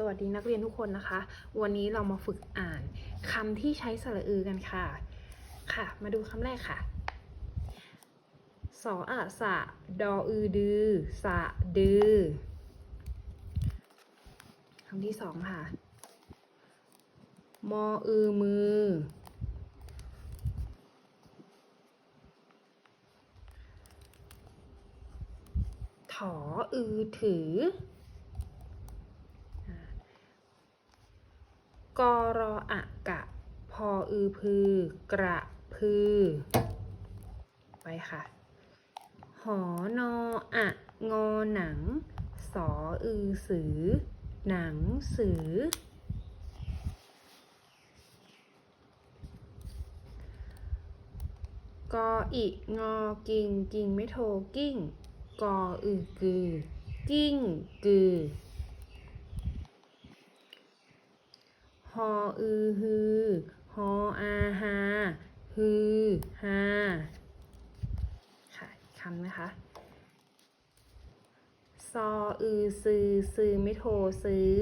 สวัสดีนักเรียนทุกคนนะคะ วันนี้เรามาฝึกอ่านคำที่ใช้สระอือกันค่ะ ค่ะ มาดูคำแรกค่ะสออะสะดออือดือ สะดือคำที่สองค่ะ มออือมือ ถออือถือ กอรออะกะ พออือพือ กระพือ ไปค่ะ หอนออะงอหนัง สออือสือ หนังสือ กออิงอกิงกิงไม่โทกิ้ง กออือกือ กิ้งกือ ออือฮือ ฮออาฮาฮือฮาค่ะคำนะคะ ซออือซือซือไม่โทรซื้อ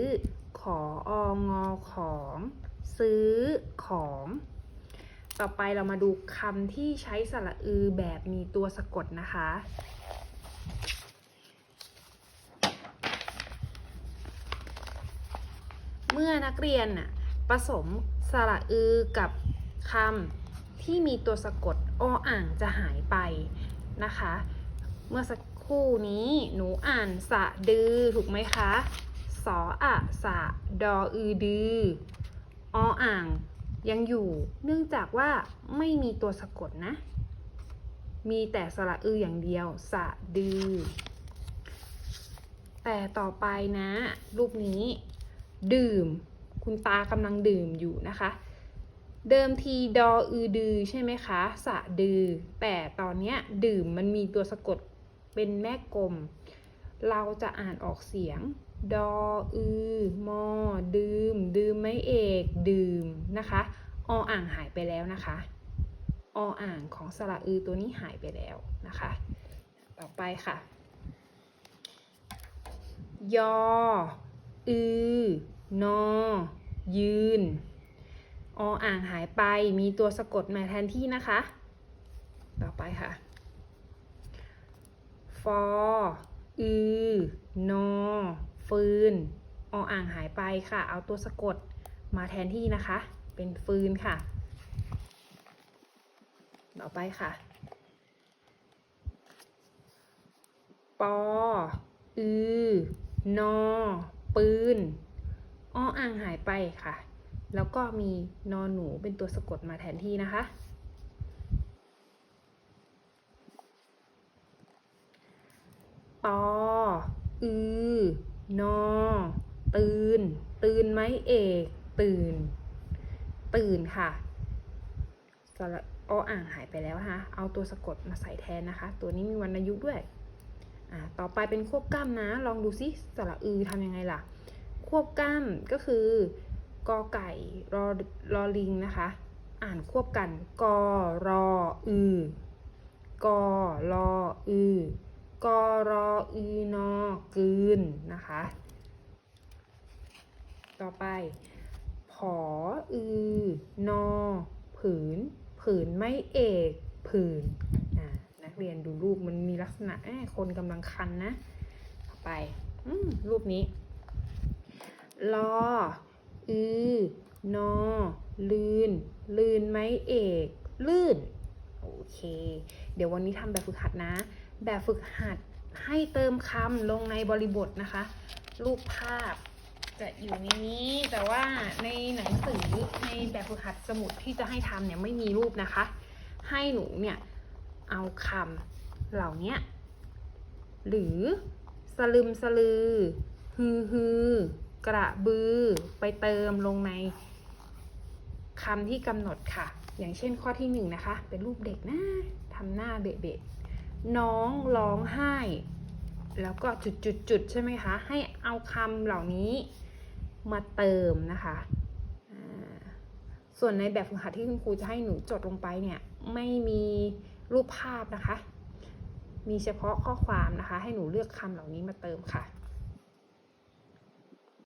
ขอองอของ ซื้อของ ต่อไปเรามาดูคำที่ใช้สระอือแบบมีตัวสะกดนะคะเมื่อนักเรียนน่ะ ผสมสระอือกับคำที่มีตัวสะกดออ่างจะหายไปนะคะ เมื่อสักครู่นี้หนูอ่านสะดือถูกไหมคะสออะสะดออือดือออ่างยังอยู่เนื่องจากว่าไม่มีตัวสะกดนะ มีแต่สระอืออย่างเดียวสะดือ แต่ต่อไปนะ รูปนี้ ดื่ม คุณตากำลังดื่มอยู่นะคะ เดิมทีดออือดือใช่ไหมคะ สะดือ แต่ตอนนี้ดื่มมันมีตัวสะกดเป็นแม่กลม เราจะอ่านออกเสียง ดออือมอดื่ม ดื่มไม่เอก ดื่มนะคะออ่างหายไปแล้วนะคะออ่างของสระอือตัวนี้หายไปแล้วนะคะ ต่อไปค่ะ ยอ อือ นอ ยืน ออ่างหายไป มีตัวสะกดมาแทนที่นะคะ ต่อไปค่ะ ฟอ อือนอ ฟืน ออ่างหายไปค่ะ เอาตัวสะกดมาแทนที่นะคะ เป็นฟืนค่ะ ต่อไปค่ะ ปอ อือนอ ปืน อ้ออ่างหายไปค่ะ แล้วก็มีนอหนูเป็นตัวสะกดมาแทนที่นะคะ ปอ อือนอ ตื่น ตื่นไหมเอก ตื่น ตื่นค่ะสระออ่างหายไปแล้วนะคะเอาตัวสะกดมาใส่แทนนะคะ ตัวนี้มีวรรณยุกต์ด้วย อ่า ต่อไปเป็นควบกล้ำนะ ลองดูซิสระอือทำยังไงล่ะ ควบกล้ำก็คือกอไก่รอรอลิงนะคะ อ่านควบกันกอรออือกอรออือกอรออือนอกืนนะคะ ต่อไปผออือนอผืน ผืนไม่เอกผืนนักเรียนดูรูปมันมีลักษณะคนกำลังคันนะ ต่อไปอรูปนี้ ลอ อือนอลื่นลื่นไหมเอก ลื่น โอเค เดี๋ยววันนี้ทำแบบฝึกหัดนะ แบบฝึกหัดให้เติมคำลงในบริบทนะคะ รูปภาพจะอยู่ในนี้ แต่ว่าในหนังสือในแบบฝึกหัดสมุดที่จะให้ทำเนี่ยไม่มีรูปนะคะ ให้หนูเนี่ยเอาคำเหล่านี้หรือ สลึมสลือฮือฮือ กระบือ ไปเติมลงในคำที่กำหนดค่ะ อย่างเช่นข้อที่หนึ่งนะคะ เป็นรูปเด็กนะทำหน้าเบะเบะน้องร้องไห้ แล้วก็จุดจุดจุดใช่ไหมคะ ให้เอาคำเหล่านี้มาเติมนะคะ ส่วนในแบบฝึกหัดที่คุณครูจะให้หนูจดลงไปเนี่ย ไม่มีรูปภาพนะคะ มีเฉพาะข้อความนะคะ ให้หนูเลือกคำเหล่านี้มาเติมค่ะ